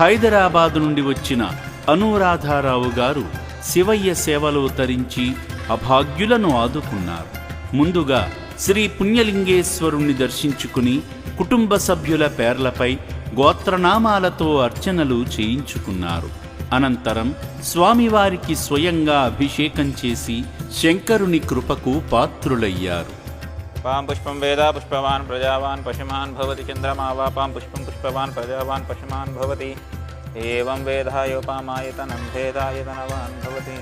హైదరాబాదు నుండి వచ్చిన అనురాధారావు గారు శివయ్య సేవలో తరించి అభాగ్యులను ఆదుకున్నారు. ముందుగా శ్రీ పుణ్యలింగేశ్వరుణ్ణి దర్శించుకుని కుటుంబ సభ్యుల పేర్లపై గోత్రనామాలతో అర్చనలు చేయించుకున్నారు. అనంతరం స్వామివారికి స్వయంగా అభిషేకం చేసి శంకరుని కృపకు పాత్రులయ్యారు. పాం పుష్పం వేద పుష్పవాన్ ప్రజావాన్ పశుమాన్ భవతి చంద్రమావా పాం పుష్పం పుష్పవాన్ ప్రజావాన్ పశుమాన్ భవతి ఏవం వేదాయోపామాయతనం భేదాయతనవాన్ భవతి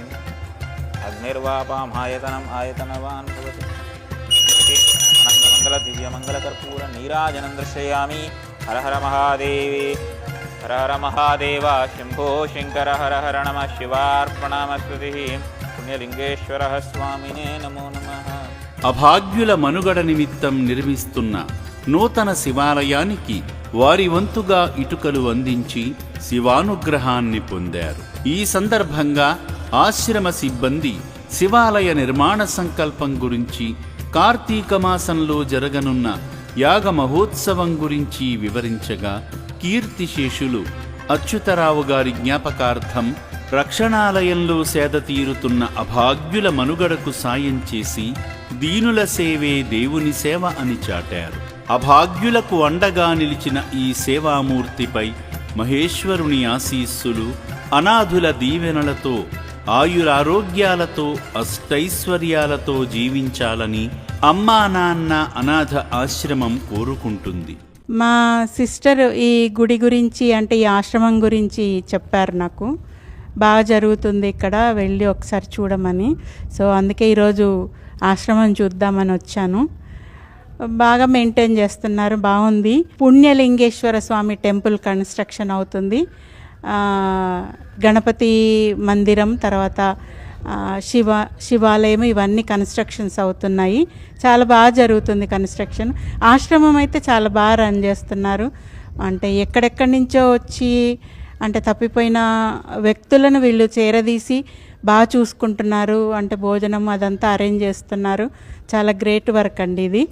అగ్నిర్వా పామాయతనం ఆయతనవాన్ భవతి ఇతి అనంతమంగళ దివ్యమంగళకర్పూర నీరాజనం దర్శయామి హర హర మహాదేవి హర హర మహాదేవ శంభో శంకర హర హర నమ శివార్పణమస్కృతి పుణ్యలింగేశ్వర స్వామినే నమో నమః అభాగ్యుల మనుగడ నిమిత్తం నిర్మిస్తున్న నూతన శివాలయానికి వారి వంతుగా ఇటుకలు అందించి శివానుగ్రహాన్ని పొందారు. ఈ సందర్భంగా ఆశ్రమ సిబ్బంది శివాలయ నిర్మాణ సంకల్పం గురించి కార్తీక మాసంలో జరగనున్న యాగ మహోత్సవం గురించి వివరించగా కీర్తిశేషులు అచ్యుతరావు గారి జ్ఞాపకార్థం రక్షణాలయంలో సేద తీరుతున్న అభాగ్యుల మనుగడకు సాయం చేసి దీనుల సేవే దేవుని సేవ అని చాటారు. అభాగ్యులకు అండగా నిలిచిన ఈ సేవామూర్తిపై మహేశ్వరుని ఆశీస్సులు అనాథుల దీవెనలతో ఆయురారోగ్యాలతో అష్టైశ్వర్యాలతో జీవించాలని అమ్మా నాన్న అనాథ ఆశ్రమం కోరుకుంటుంది. మా సిస్టర్ ఈ గుడి గురించి అంటే ఈ ఆశ్రమం గురించి చెప్పారు నాకు. బాగా జరుగుతుంది ఇక్కడ వెళ్ళి ఒకసారి చూడమని. సో అందుకే ఈరోజు ఆశ్రమం చూద్దామని వచ్చాను. బాగా మెయింటైన్ చేస్తున్నారు బాగుంది. పుణ్యలింగేశ్వర స్వామి టెంపుల్ కన్స్ట్రక్షన్ అవుతుంది. గణపతి మందిరం తర్వాత శివ శివాలయం ఇవన్నీ కన్స్ట్రక్షన్స్ అవుతున్నాయి. చాలా బాగా జరుగుతుంది కన్స్ట్రక్షన్. ఆశ్రమం అయితే చాలా బాగా రన్ చేస్తున్నారు. అంటే ఎక్కడెక్కడి నుంచో వచ్చి అంటే తప్పిపోయిన వ్యక్తులను వీళ్ళు చేరదీసి బాగా చూసుకుంటున్నారు. అంటే భోజనం అదంతా అరేంజ్ చేస్తున్నారు. చాలా గ్రేట్ వర్క్ అండి ఇది.